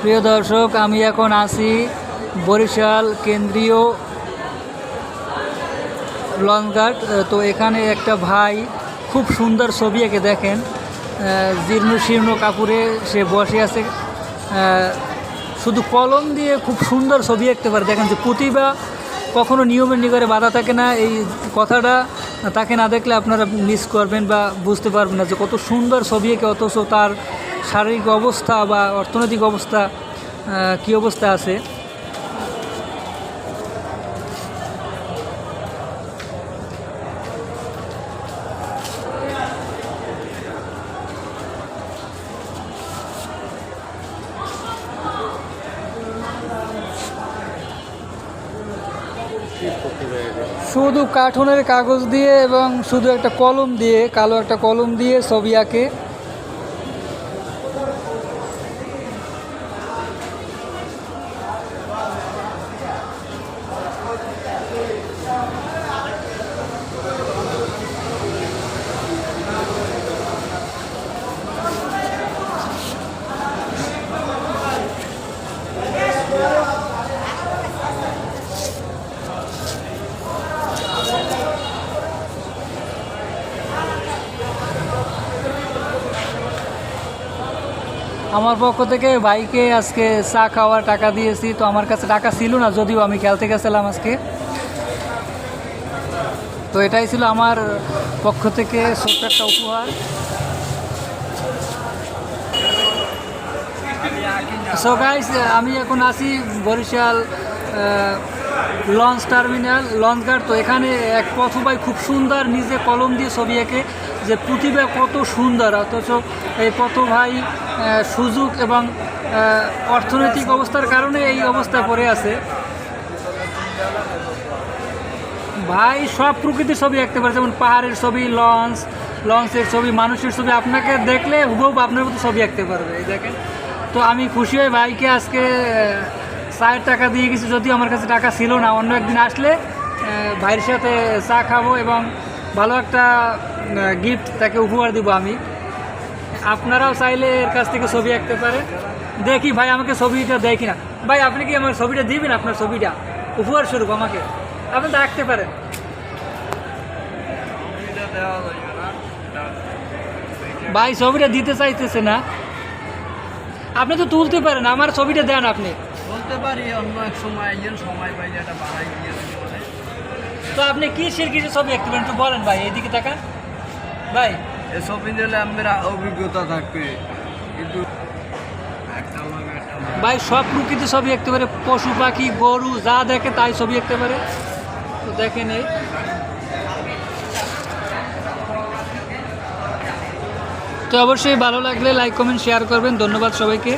প্রিয় দর্শক, আমি এখন আছি বরিশাল কেন্দ্রীয় লঞ্চঘাট। তো এখানে একটা ভাই খুব সুন্দর ছবি এঁকে দেখেন। জীর্ণ শীর্ণ কাপড়ে সে বসে আছে। শুধু কলম দিয়ে খুব সুন্দর ছবি আঁকতে পারে। দেখেন যে প্রতিভা কখনো নিয়মের নিগরে বাধা থাকে না। এই কথাটা তাকে না দেখলে আপনারা মিস করবেন বা বুঝতে পারবেন না যে কত সুন্দর ছবি এঁকে অথচ তার শারীরিক অবস্থা বা অর্থনৈতিক অবস্থা কী অবস্থা আছে? শুধু কার্টুনের কাগজ দিয়ে এবং শুধু একটা কলম দিয়ে, কালো একটা কলম দিয়ে ছবি আঁকে। আমার পক্ষ থেকে বাইকে আজকে চা খাওয়ার টাকা দিয়েছি, তো আমার কাছে টাকা ছিল না, যদিও আমি খেলতে গেছিলাম আজকে। তো এটাই ছিল আমার পক্ষ থেকে ছোট্ট একটা উপহার। সো আমি এখন আছি Barishal launch terminal, launch guard তো এখানে এক পথ ভাই খুব সুন্দর নিজে কলম দিয়ে ছবি এঁকে যে প্রতিভা কত সুন্দর। অথচ এই পথ ভাই সুযোগ এবং অর্থনৈতিক অবস্থার কারণে এই অবস্থায় পড়ে আছে। ভাই, সব প্রকৃতির ছবি আঁকতে পারে, যেমন পাহাড়ের ছবি, লঞ্চ, লঞ্চের ছবি, মানুষের ছবি। আপনাকে দেখলে হুবহু আপনার মতো ছবি আঁকতে পারবে, এই দেখেন। তো আমি খুশি হয়ে ভাইকে আজকে চায়ের টাকা দিয়ে গেছি যদিও আমার কাছে টাকা ছিল না। অন্য একদিন আসলে ভাইয়ের সাথে চা খাব এবং ভালো একটা গিফট তাকে উপহার দিব আমি। আপনারাও চাইলে এর কাছ থেকে ছবি আঁকতে পারে দেখি ভাই আমাকে ছবিটা দেখি না ভাই আপনি কি আমার ছবিটা দিবেন আপনার ছবিটা? উপহার স্বরূপ আমাকে। আপনি তো আঁকতে পারেন। ভাই ছবিটা দিতে চাইতেছে না। আপনি তো তুলতে পারেন আমার ছবিটা দেন আপনি। বলতে পারি অন্য এক সময় একজন সময় পাই যেটা বাড়াই দিয়ে দিতে পারে তো আপনি কিসের কিসের ছবি পারেন? একটু বলেন ভাই এইদিকে তাকান। ভাই। এসব নিলে আমরা অভিজ্ঞতা থাকবে। কিন্তু একটা একটা। ভাই সব প্রকৃতির ছবি আঁকতে পারে। পশু পাখি গরু যা দেখে তাই ছবি আঁকতে পারে। তো দেখেন এই। তো অবশ্যই ভালো লাগলে লাইক কমেন্ট শেয়ার করবেন। ধন্যবাদ সবাইকে।